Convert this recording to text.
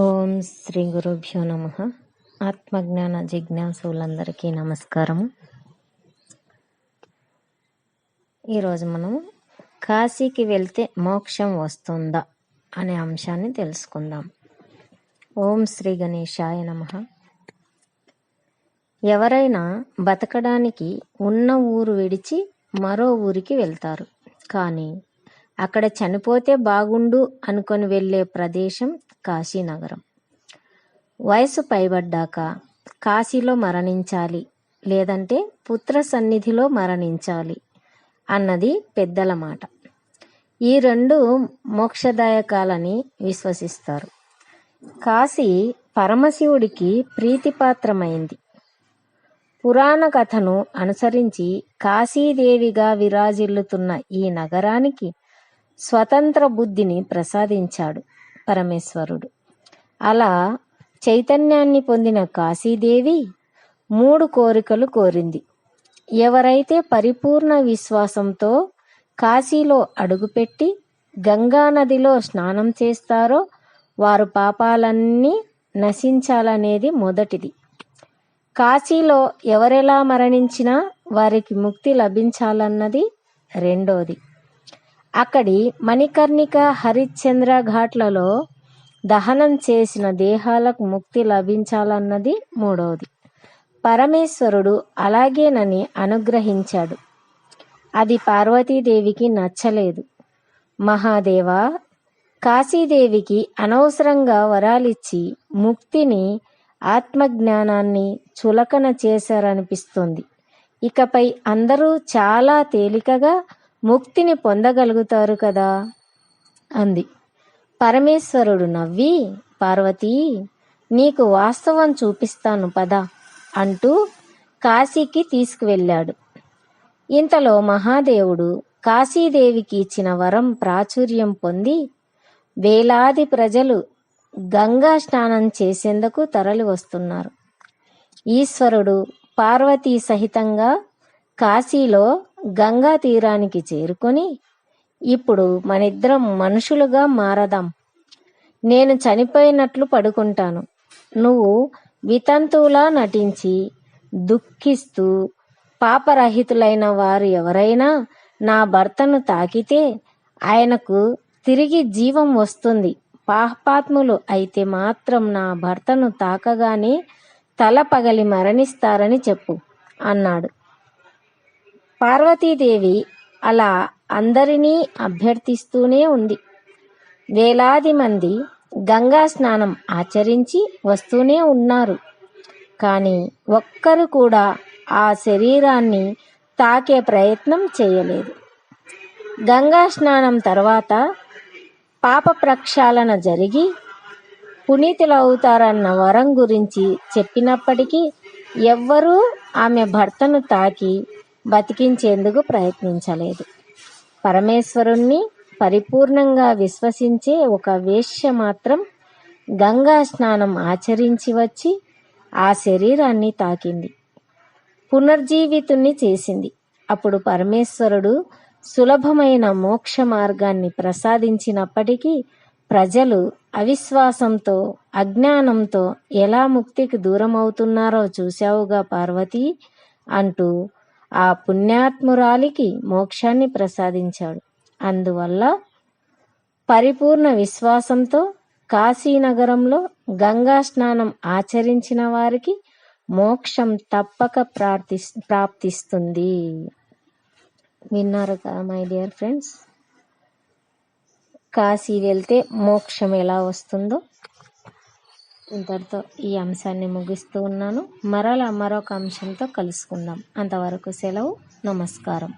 ఓం శ్రీ గురుభ్యో నమ. ఆత్మజ్ఞాన జిజ్ఞాసులందరికీ నమస్కారము. ఈరోజు మనం కాశీకి వెళ్తే మోక్షం వస్తుందా అనే అంశాన్ని తెలుసుకుందాం. ఓం శ్రీ గణేశాయ నమ. ఎవరైనా బతకడానికి ఉన్న ఊరు విడిచి మరో ఊరికి వెళ్తారు. కానీ అక్కడ చనిపోతే బాగుండు అనుకొని వెళ్ళే ప్రదేశం కాశీనగరం. వయసు పైబడ్డాక కాశీలో మరణించాలి లేదంటే పుత్ర సన్నిధిలో మరణించాలి అన్నది పెద్దల మాట. ఈ రెండు మోక్షదాయకాలని విశ్వసిస్తారు. కాశీ పరమశివుడికి ప్రీతిపాత్రమైంది. పురాణ కథను అనుసరించి కాశీదేవిగా విరాజిల్లుతున్న ఈ నగరానికి స్వతంత్ర బుద్ధిని ప్రసాదించాడు. పరమేశ్వరుడు. అలా చైతన్యాన్ని పొందిన కాశీదేవి మూడు కోరికలు కోరింది. ఎవరైతే పరిపూర్ణ విశ్వాసంతో కాశీలో అడుగుపెట్టి గంగానదిలో స్నానం చేస్తారో వారు పాపాలన్నీ నశించాలనేది మొదటిది. కాశీలో ఎవరెలా మరణించినా వారికి ముక్తి లభించాలన్నది రెండోది. అక్కడి మణికర్ణిక హరిశ్చంద్ర ఘాట్లలో దహనం చేసిన దేహాలకు ముక్తి లభించాలన్నది మూడవది పరమేశ్వరుడు అలాగేనని అనుగ్రహించాడు. అది పార్వతీదేవికి నచ్చలేదు. మహాదేవ కాశీదేవికి అనవసరంగా వరాలిచ్చి ముక్తిని ఆత్మజ్ఞానాన్ని చులకన చేశారనిపిస్తుంది. ఇకపై అందరూ చాలా తేలికగా ముక్తిని పొందగలుగుతారు కదా? అంది. పరమేశ్వరుడు నవ్వి పార్వతీ నీకు వాస్తవం చూపిస్తాను పద అంటూ కాశీకి తీసుకువెళ్ళాడు. ఇంతలో మహాదేవుడు కాశీదేవికి ఇచ్చిన వరం ప్రాచుర్యం పొంది వేలాది ప్రజలు గంగా స్నానం చేసేందుకు తరలి వస్తున్నారు. ఈశ్వరుడు పార్వతీ సహితంగా కాశీలో గంగా తీరానికి చేరుకొని ఇప్పుడు మనిద్దరం మనుషులుగా మారదాం. నేను చనిపోయినట్లు పడుకుంటాను. నువ్వు వితంతువులా నటించి దుఃఖిస్తూ పాపరహితులైన వారు ఎవరైనా నా భర్తను తాకితే ఆయనకు తిరిగి జీవం వస్తుంది. పాపాత్ములు అయితే మాత్రం నా భర్తను తాకగానే తల పగలి మరణిస్తారని చెప్పు అన్నాడు. పార్వతీదేవి అలా అందరినీ అభ్యర్థిస్తూనే ఉంది. వేలాది మంది గంగా స్నానం ఆచరించి వస్తూనే ఉన్నారు. కానీ ఒక్కరు కూడా ఆ శరీరాన్ని తాకే ప్రయత్నం చేయలేదు. గంగా స్నానం తర్వాత పాప ప్రక్షాళన జరిగి పునీతులవుతారన్న వరం గురించి చెప్పినప్పటికీ ఎవ్వరూ ఆమె భర్తను తాకి బతికించేందుకు ప్రయత్నించలేదు. పరమేశ్వరుణ్ణి పరిపూర్ణంగా విశ్వసించే ఒక వేశ్య మాత్రం గంగా స్నానం ఆచరించి వచ్చి ఆ శరీరాన్ని తాకింది. పునర్జీవితుణ్ణి చేసింది. అప్పుడు పరమేశ్వరుడు సులభమైన మోక్ష మార్గాన్ని ప్రసాదించినప్పటికీ ప్రజలు అవిశ్వాసంతో అజ్ఞానంతో ఎలా ముక్తికి దూరం అవుతున్నారో చూశావుగా పార్వతి అంటూ ఆ పుణ్యాత్మురాలికి మోక్షాన్ని ప్రసాదించాడు. అందువల్ల పరిపూర్ణ విశ్వాసంతో కాశీనగరంలో గంగా స్నానం ఆచరించిన వారికి మోక్షం తప్పక ప్రార్థి ప్రాప్తిస్తుంది. విన్నారు కదా మై డియర్ ఫ్రెండ్స్ కాశీ వెళ్తే మోక్షం ఎలా వస్తుందో? ఇంతటితో ఈ అంశాన్ని ముగిస్తూ ఉన్నాను. మరలా మరొక అంశంతో కలుసుకుందాం. అంతవరకు సెలవు నమస్కారం.